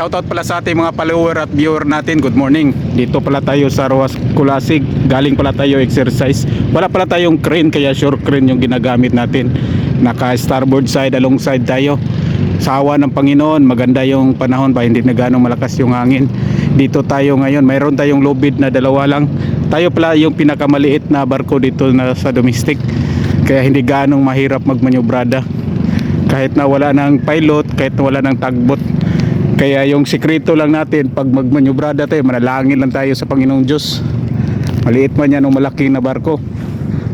shoutout pala sa ating mga follower at viewer natin. Good morning. Dito pala tayo sa Roas Kulasig. Galing pala tayo exercise. Wala pala tayong crane kaya sure crane yung ginagamit natin. Naka starboard side alongside tayo. Sa awa ng Panginoon, maganda yung panahon pa hindi na ganong malakas yung hangin. Dito tayo ngayon, mayroon tayong lubid na dalawa lang. Tayo pala yung pinakamaliit na barko dito na sa domestic. Kaya hindi ganong mahirap magmanyobrada kahit na wala ng pilot, kahit na wala ng tagbot. Kaya yung sikreto lang natin, pag magmanyobrada tayo, manalangin lang tayo sa Panginoong Diyos. Maliit man yan o malaking na barko.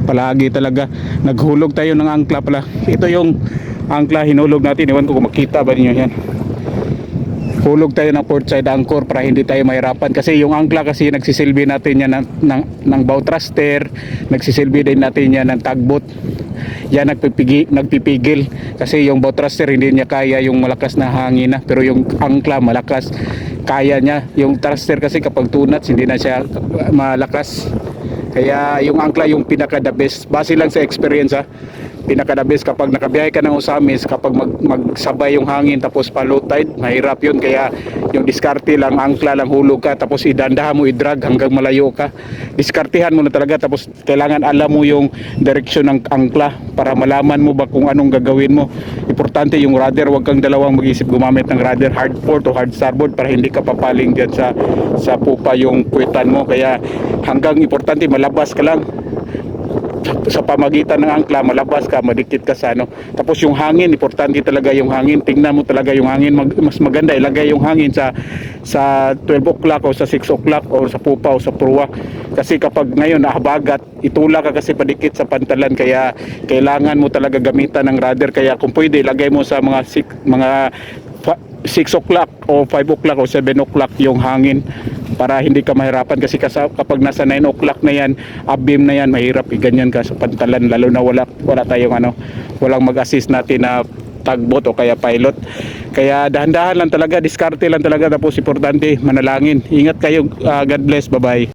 Palagi talaga. Naghulog tayo ng angkla pala. Ito yung angkla hinulog natin. Iwan ko kung makita ba ninyo yan. Hulog tayo ng port side anchor para hindi tayo mahirapan. Kasi yung angkla kasi nagsisilbi natin yan ng, ng, ng bow thruster. Nagsisilbi din natin yan ng tagbot yan nagpipigil, nagpipigil. Kasi yung bow thruster hindi niya kaya yung malakas na hangin na. Pero yung angkla malakas. Kaya niya. Yung thruster kasi kapag tunat hindi na siya malakas. Kaya yung angkla yung pinaka the best. Base lang sa experience ha. Pinaka the best. Kapag nakabiyahe ka ng Usamis kapag mag, magsabay yung hangin tapos pa low tide mahirap yun. Kaya yung diskarte lang angkla lang hulog ka tapos idandahan mo i-drag hanggang malayo ka. Diskartehan mo na talaga tapos kailangan alam mo yung direksyon ng angkla para malaman mo ba kung anong gagawin mo. Importante yung rudder wag kang dalawang mag-isip gumamit ng rudder hard port o hard starboard para hindi ka papaling diyan sa sa pupa yung puwetan mo. Kaya hanggang importante malabas ka lang sa pamagitan ng angkla malabas ka madikit ka sa ano. Tapos yung hangin importante talaga yung hangin. Tingnan mo talaga yung hangin. Mag, mas maganda ilagay yung hangin sa sa 12 o'clock o sa 6 o'clock o sa pupa o sa pruwa. Kasi kapag ngayon nahabagat itula ka kasi padikit sa pantalan. Kaya kailangan mo talaga gamitan ng rudder. Kaya kung pwede ilagay mo sa mga six, mga fa- 6 o'clock o 5 o'clock o 7 o'clock yung hangin para hindi ka mahirapan kasi kapag nasa 9 o'clock na yan abim na yan mahirap iganyan ka sa pantalan lalo na wala, wala tayong ano walang mag-assist natin na tagbot o kaya pilot. Kaya dahan-dahan lang talaga diskarte lang talaga tapos importante manalangin. Ingat kayo Ah, God bless bye bye